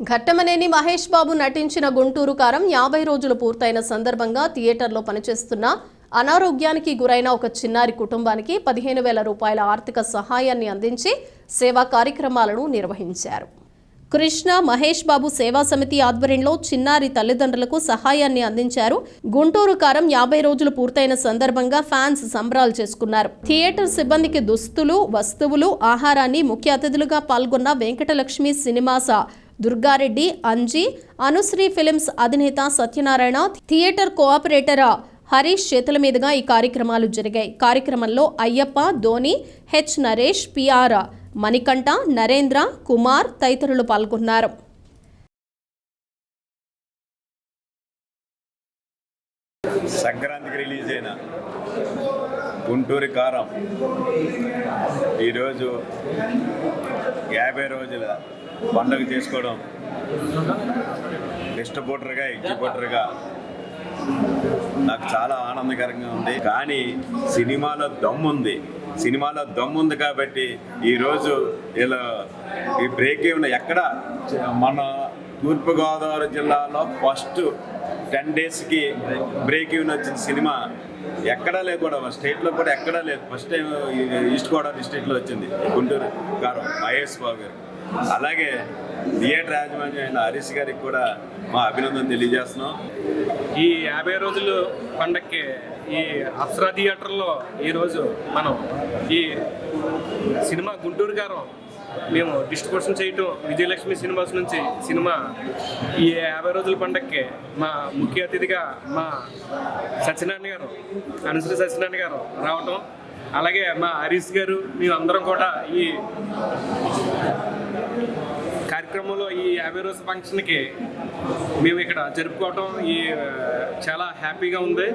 ఘట్టమనేని మహేష్ బాబు నటించిన గుంటూరు కారం యాభై రోజులు పూర్తయిన సందర్భంగా థియేటర్లో పనిచేస్తున్న అనారోగ్యానికి గురైన ఒక చిన్నారి కుటుంబానికి పదిహేను వేల రూపాయల ఆర్థిక సహాయాన్ని అందించి సేవా కార్యక్రమాలను నిర్వహించారు. కృష్ణ మహేష్ బాబు సేవా సమితి ఆధ్వర్యంలో చిన్నారి తల్లిదండ్రులకు సహాయాన్ని అందించారు. గుంటూరు కారం యాభై రోజులు పూర్తయిన సందర్భంగా ఫ్యాన్స్ సంబరాలు చేసుకున్నారు. థియేటర్ సిబ్బందికి దుస్తులు వస్తువులు ఆహారాన్ని ముఖ్య అతిథులుగా పాల్గొన్న వెంకటలక్ష్మి సినిమాస దుర్గారెడ్డి అంజీ అనుశ్రీ ఫిలిమ్స్ అధినేత సత్యనారాయణ థియేటర్ కోఆపరేటర్ హరీష్ చేతుల మీదుగా ఈ కార్యక్రమాలు జరిగాయి. కార్యక్రమంలో అయ్యప్ప ధోని హెచ్ నరేష్ పిఆర్ మణికంఠ నరేంద్ర కుమార్ తదితరులు పాల్గొన్నారు. సంక్రాంతికి రిలీజ్ అయిన గుంటూరు కారం ఈరోజు యాభై రోజుల పండుగ చేసుకోవడం ఇష్టపోటరుగా ఎగ్జిబ్యూటర్గా నాకు చాలా ఆనందకరంగా ఉంది. కానీ సినిమాలో దమ్ముంది సినిమాలో దమ్ముంది కాబట్టి ఈరోజు ఇలా ఈ బ్రేక్ ఏమైనా ఎక్కడ? మన తూర్పుగోదావరి జిల్లాలో ఫస్ట్ టెన్ డేస్కి బ్రేక్ ఈవెన్ వచ్చిన సినిమా ఎక్కడా లేదు కూడా. స్టేట్లో కూడా ఎక్కడా లేదు. ఫస్ట్ టైం ఈస్ట్ గోదావరి డిస్ట్రిక్ట్లో వచ్చింది. గుంటూరు గారు మహేష్ బాబు గారు. అలాగే థియేటర్ యాజమాన్యం అయిన హరీష్ గారికి కూడా మా అభినందన తెలియజేస్తున్నాం. ఈ యాభై రోజులు పండక్కి ఈ అప్సరా థియేటర్లో ఈరోజు మనం ఈ సినిమా గుంటూరు గారం మేము డిస్ట్రిబ్యూషన్ చేయటం విజయలక్ష్మి సినిమాస్ నుంచి సినిమా ఈ యాభై రోజుల పండక్కి మా ముఖ్య అతిథిగా మా సత్యనారాయణ గారు అనుసరి సత్యనారాయణ గారు రావటం. అలాగే మా హరీష్ గారు మీరందరం కూడా ఈ కార్యక్రమంలో ఈ యాభై రోజు ఫంక్షన్కి మేము ఇక్కడ జరుపుకోవటం ఈ చాలా హ్యాపీగా ఉంది.